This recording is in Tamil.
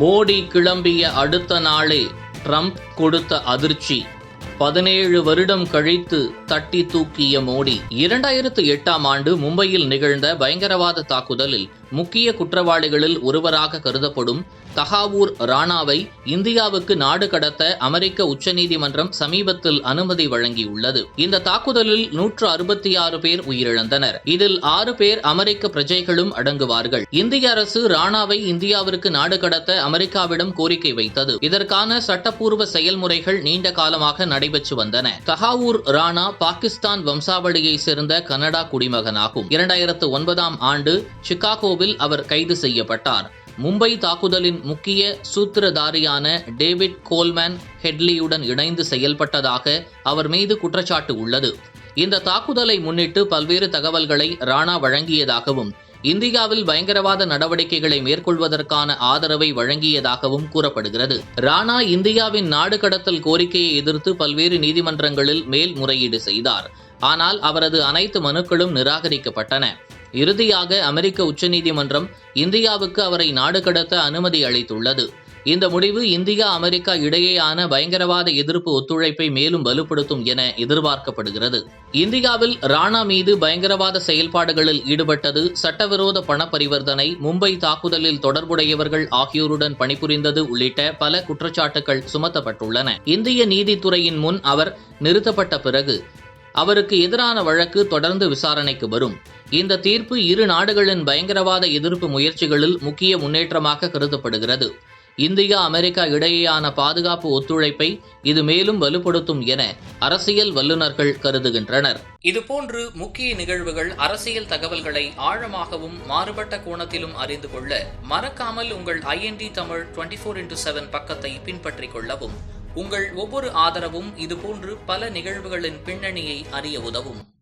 மோடி கிளம்பிய அடுத்த நாளே ட்ரம்ப் கொடுத்த அதிர்ச்சி. பதினேழு வருடம் கழித்து தட்டி தூக்கிய மோடி இரண்டாயிரத்து எட்டாம் ஆண்டு மும்பையில் நிகழ்ந்த பயங்கரவாத தாக்குதலில் முக்கிய குற்றவாளிகளில் ஒருவராக கருதப்படும் தகாவூர் ராணாவை இந்தியாவுக்கு நாடு கடத்த அமெரிக்க உச்சநீதிமன்றம் சமீபத்தில் அனுமதி வழங்கியுள்ளது. இந்த தாக்குதலில் நூற்று அறுபத்தி ஆறு பேர் உயிரிழந்தனர். இதில் ஆறு பேர் அமெரிக்க பிரஜைகளும் அடங்குவார்கள். இந்திய அரசு ராணாவை இந்தியாவிற்கு நாடு கடத்த அமெரிக்காவிடம் கோரிக்கை வைத்தது. இதற்கான சட்டப்பூர்வ செயல்முறைகள் நீண்ட காலமாக நடை நடைபெற்று வந்தன. கஹாவூர் ராணா பாகிஸ்தான் வம்சாவளியை சேர்ந்த கனடா குடிமகனாகும். இரண்டாயிரத்து ஒன்பதாம் ஆண்டு சிகாகோவில் அவர் கைது செய்யப்பட்டார். மும்பை தாக்குதலின் முக்கிய சூத்திரதாரியான டேவிட் கோல்மேன் ஹெட்லியுடன் இணைந்து செயல்பட்டதாக அவர் மீது குற்றச்சாட்டு உள்ளது. இந்த தாக்குதலை முன்னிட்டு பல்வேறு தகவல்களை ராணா வழங்கியதாகவும் இந்தியாவில் பயங்கரவாத நடவடிக்கைகளை மேற்கொள்வதற்கான ஆதரவை வழங்கியதாகவும் கூறப்படுகிறது. ராணா இந்தியாவின் நாடு கடத்தல் கோரிக்கையை எதிர்த்து பல்வேறு நீதிமன்றங்களில் மேல்முறையீடு செய்தார். ஆனால் அவரது அனைத்து மனுக்களும் நிராகரிக்கப்பட்டன. இறுதியாக அமெரிக்க உச்சநீதிமன்றம் இந்தியாவுக்கு அவரை நாடு கடத்த அனுமதி அளித்துள்ளது. இந்த முடிவு இந்தியா அமெரிக்கா இடையேயான பயங்கரவாத எதிர்ப்பு ஒத்துழைப்பை மேலும் வலுப்படுத்தும் என எதிர்பார்க்கப்படுகிறது. இந்தியாவில் ராணா மீது பயங்கரவாத செயல்பாடுகளில் ஈடுபட்டது சட்டவிரோத பண பரிவர்த்தனை மும்பை தாக்குதலில் தொடர்புடையவர்கள் ஆகியோருடன் பணிபுரிந்தது உள்ளிட்ட பல குற்றச்சாட்டுகள் சுமத்தப்பட்டுள்ளன. இந்திய நீதித்துறையின் முன் அவர் நிறுத்தப்பட்ட பிறகு அவருக்கு எதிரான வழக்கு தொடர்ந்து விசாரணைக்கு வரும். இந்த தீர்ப்பு இரு நாடுகளின் பயங்கரவாத எதிர்ப்பு முயற்சிகளில் முக்கிய முன்னேற்றமாக கருதப்படுகிறது. இந்தியா அமெரிக்கா இடையேயான பாதுகாப்பு ஒத்துழைப்பை இது மேலும் வலுப்படுத்தும் என அரசியல் வல்லுநர்கள் கருதுகின்றனர். இதுபோன்று முக்கிய நிகழ்வுகள் அரசியல் தகவல்களை ஆழமாகவும் மாறுபட்ட கோணத்திலும் அறிந்து கொள்ள மறக்காமல் உங்கள் IND Tamil twenty four into seven பக்கத்தை பின்பற்றிக் கொள்ளவும். உங்கள் ஒவ்வொரு ஆதரவும் இதுபோன்று பல நிகழ்வுகளின் பின்னணியை அறிய உதவும்.